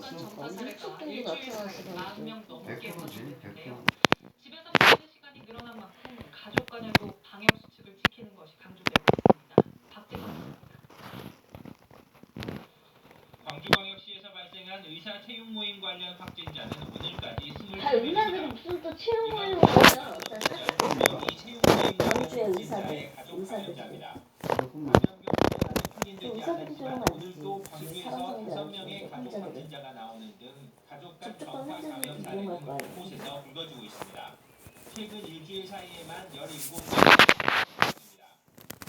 나왔어? 전파 어, 사례가 일찍 정도 일주일 사이에 나타나시는 40명 넘게 100%지, 거론됐는데요. 100%. 집에서 보내는 시간이 늘어난 만큼 가족 간에도 방역 수칙을 지키는 것이 강조되고 있습니다. 박재범 광주광역시에서 발생한 의사 채용 모임 관련 확진자는 오늘까지 22명입니다. 다 의사들이 무슨 또 채용 모임을 관련 의사들. 감염자입니다. 조금만. 또 의사들이 좀 오늘도. 광주에서 사람들이 다섯. 명의 가족. 확진자가 나오는 등 가족 간 전파 감염 사례는. 곳곳에서 불거지고 있습니다. 최근 일주일 사이에만 17명입니다.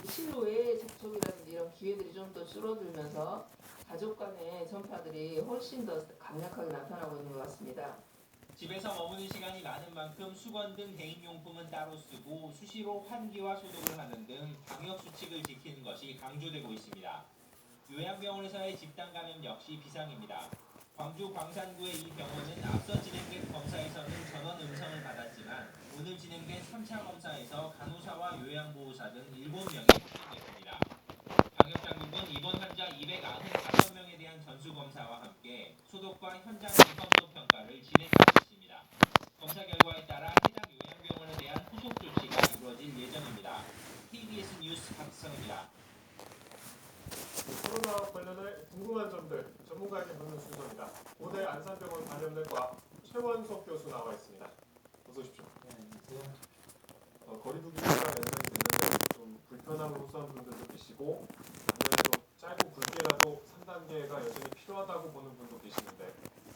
실로의 접촉이라든지 이런 기회들이 좀 더 줄어들면서 가족 간의 전파들이 훨씬 더 강력하게 나타나고 있는 것 같습니다. 집에서 머무는 시간이 많은 만큼 수건 등 개인용품은 따로 쓰고 수시로 환기와 소독을 하는 등 방역 수칙을 지키는 것이 강조되고 있습니다. 요양병원에서의 집단 감염 역시 비상입니다. 광주 광산구의 이 병원은 앞서 진행된 검사에서는 전원 음성을 받았지만 오늘 진행된 3차 검사에서 간호사와 요양보호사 등 7명이 확진됐습니다. 방역당국은 이번 환자 295명에 대한 전수검사와 함께 소독과 현장 예방도 평가를 진행하고 있습니다. 검사 결과에 따라 해당 요양병원에 대한 후속 조치가 이루어질 예정입니다. TBS 뉴스 박성입니다. 코로나 관련해 궁금한 점들 전문가에게 묻는 순서입니다. 고대 안산병원 감염내과 최원석 교수 나와 있습니다. 어서 오십시오. 어, 거리두기가 연장이 됐는데 좀 불편함을 호소하는 분들도 계시고 좀 짧고 굵게라도 3단계가 여전히 필요하다고 보는 분도 계시는데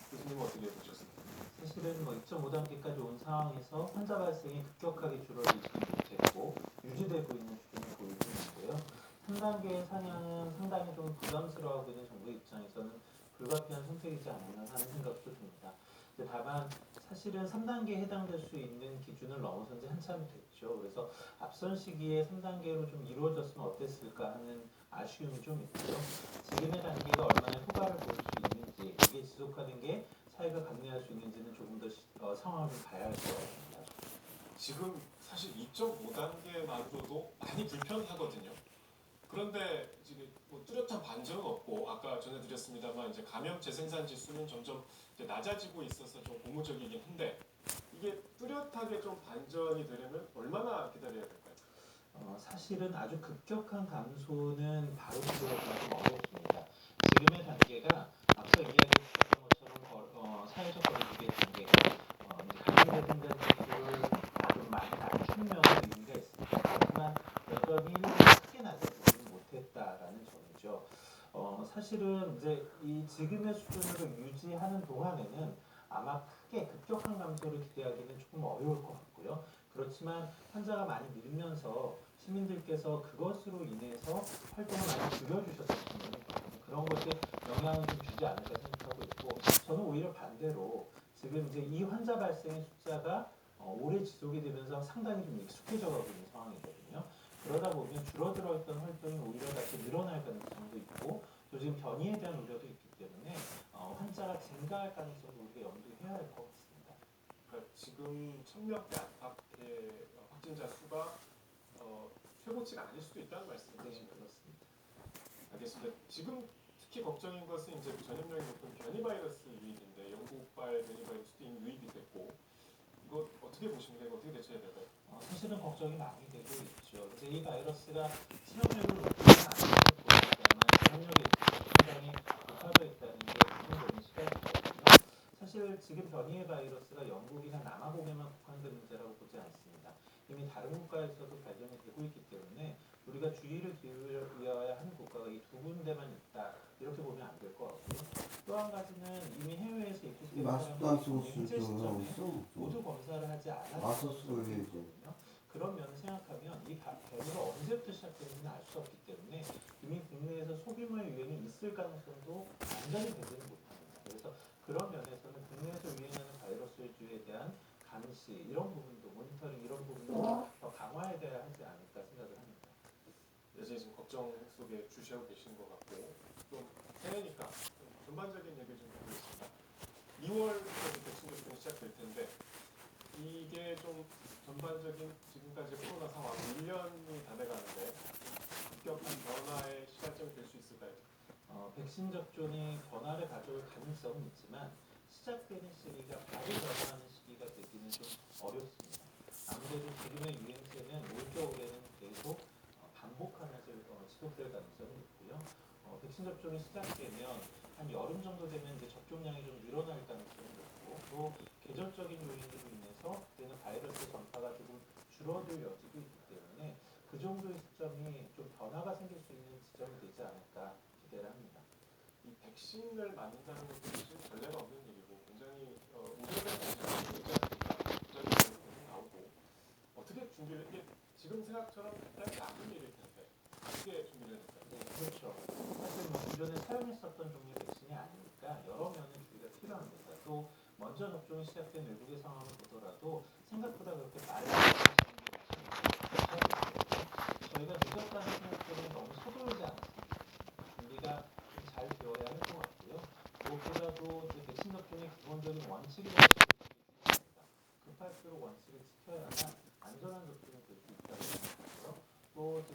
교수님은 어떻게 보셨습니까? 사실은 뭐 2.5단계까지 온 상황에서 환자 발생이 급격하게 줄어들지 못했고 유지되고 있는 수준을 보이고 있는데요. 3단계의 상향은 상당히 좀 부담스러워하고 있는 정부 입장에서는 불가피한 선택이지 않나 하는 생각도 듭니다. 근데 다만 사실은 3단계에 해당될 수 있는 기준을 넘어선 지 한참이 됐죠. 그래서 앞선 시기에 3단계로 좀 이루어졌으면 어땠을까 하는 아쉬움이 좀 있고요. 지금의 단계가 얼마나 효과를 볼 수 있는지 이게 지속하는 게 사회가 감내할 수 있는지는 조금 더 시- 어, 상황을 좀 봐야 할 것 같습니다. 지금 사실 2.5단계만으로도 많이 불편하거든요. 그런데 지금 뭐 뚜렷한 반전은 없고 아까 전해드렸습니다만 이제 감염 재생산 지수는 점점 이제 낮아지고 있어서 좀 고무적이긴 한데 이게 뚜렷하게 좀 반전이 되려면 얼마나 기다려야 될까요? 어, 사실은 아주 급격한 감소는 바로 좀 어렵습니다. 지금의 단계가 앞서 이야기했던 것처럼 거- 어, 사회적 거리두기의 단계가 어, 이제 감염 재생산 지수를 좀 많이 낮추면 의미가 있습니다. 하지만 여전히 크게 못했다라는 점이죠. 어, 사실은 이제 이 지금의 수준으로 유지하는 동안에는 아마 크게 급격한 감소를 기대하기는 조금 어려울 것 같고요. 그렇지만 환자가 많이 늘면서 시민들께서 그것으로 인해서 활동을 많이 있거든요. 그런 것에 영향을 좀 주지 않을까 생각하고 있고 저는 오히려 반대로 지금 이제 이 환자 발생의 숫자가 어, 오래 지속이 되면서 상당히 좀 익숙해져 가고 있는 상황이거든요. 그러다 보면 줄어들어 있던 활동이 오히려 다시 늘어날 가능성도 있고 또 지금 변이에 대한 우려도 있기 때문에 어, 환자가 증가할 가능성도 우리가 염두해야 할 것 같습니다. 그러니까 지금 1000명대 안팎의 어, 확진자 수가 어, 최고치가 아닐 수도 있다는 네, 말씀이신가요? 그렇습니다. 알겠습니다. 지금 특히 걱정인 것은 이제 전염력이 높은 변이 바이러스 유입인데 영국발 변이 바이러스도 유입이 됐고 이거 어떻게 보십니까? 이거 어떻게 대처해야 될까요? 어, 사실은 걱정이 많이 되고 있죠. 이제 이 바이러스가 치명률을 높이는 않는 보이지만 전염력이 상당히 높아져 있다는 게 구분되는 시각이거든요. 사실 지금 변이의 바이러스가 영국이나 남아공에만 국한된 문제라고 보지 않습니다. 이미 다른 국가에서도 발견이 되고 있기 때문에 우리가 주의를 기울여야 하는 국가가 이 두 군데만 있다 이렇게 보면 안 될 것 같고요. 또 한 가지는 이미 해외에서 입국된 마스크 안 쓰고 현재. 시점에. 모두 검사를 하지 해야지. 보이거든요. 그런 면을 생각하면 이 바- 변이가 언제부터 시작되는지는 알 수 없기 때문에 이미 국내에서 소규모의 유행이 있을 가능성도 완전히 배제는 못합니다. 그래서 그런 면에서는 국내에서 유행하는 바이러스주에 대한 감시 이런 부분도 모니터링 이런 부분도 더 강화해야 하지 않을까 생각을 합니다. 여전히 지금 걱정 속에 주시하고 계시는 것 같고 좀 새해니까 좀 전반적인 얘기 좀 드리겠습니다. 2월부터 백신 접종이 시작될 텐데 이게 좀 전반적인 지금까지 코로나 상황 1년이 다 돼가는데 급격한 변화의 시작점이 될 수 있을까요? 어, 백신 접종이 변화를 가져올 가능성은 있지만 시작되는 시기가 바로 변화하는 시기가 되기는 좀 어렵습니다. 아무래도 지금의 유행세는 올 겨울에는 계속 어, 반복하면서 어, 지속될 가능성이 있고요. 어, 백신 접종이 시작되면 한 여름 정도 되면 이제 접종량이 좀 늘어날 또 계절적인 요인으로 인해서 그때는 바이러스 전파가 조금 줄어들 여지도 있기 때문에 그 정도의 시점이 좀 변화가 생길 수 있는 지점이 되지 않을까 기대를 합니다. 이 백신을 만든다는 것도 사실 전례가 없는 일이고 굉장히 어, 않습니까? 부작용이 계속 나오고 어떻게 준비를 이게 지금 생각처럼 대단히 나쁜 일일 텐데 어떻게 준비를 했을까요? 네, 그렇죠. 사실 뭐 기존에 사용했었던 종류의 백신이 아니니까 여러 면의 준비가 필요합니다. 또 먼저 접종이 시작된 외국의 상황을 보더라도 생각보다 그렇게 빠르게 저희가 늦었다는 생각 때문에 너무 서두르지 않았습니다. 준비가 좀잘 되어야 할 것 같고요. 무엇보다도 이제 백신 접종의 기본적인 원칙이라고 있습니다. 급할수록 원칙을 지켜야만 안전한 접종이 될 수 있다고 생각하고요. 또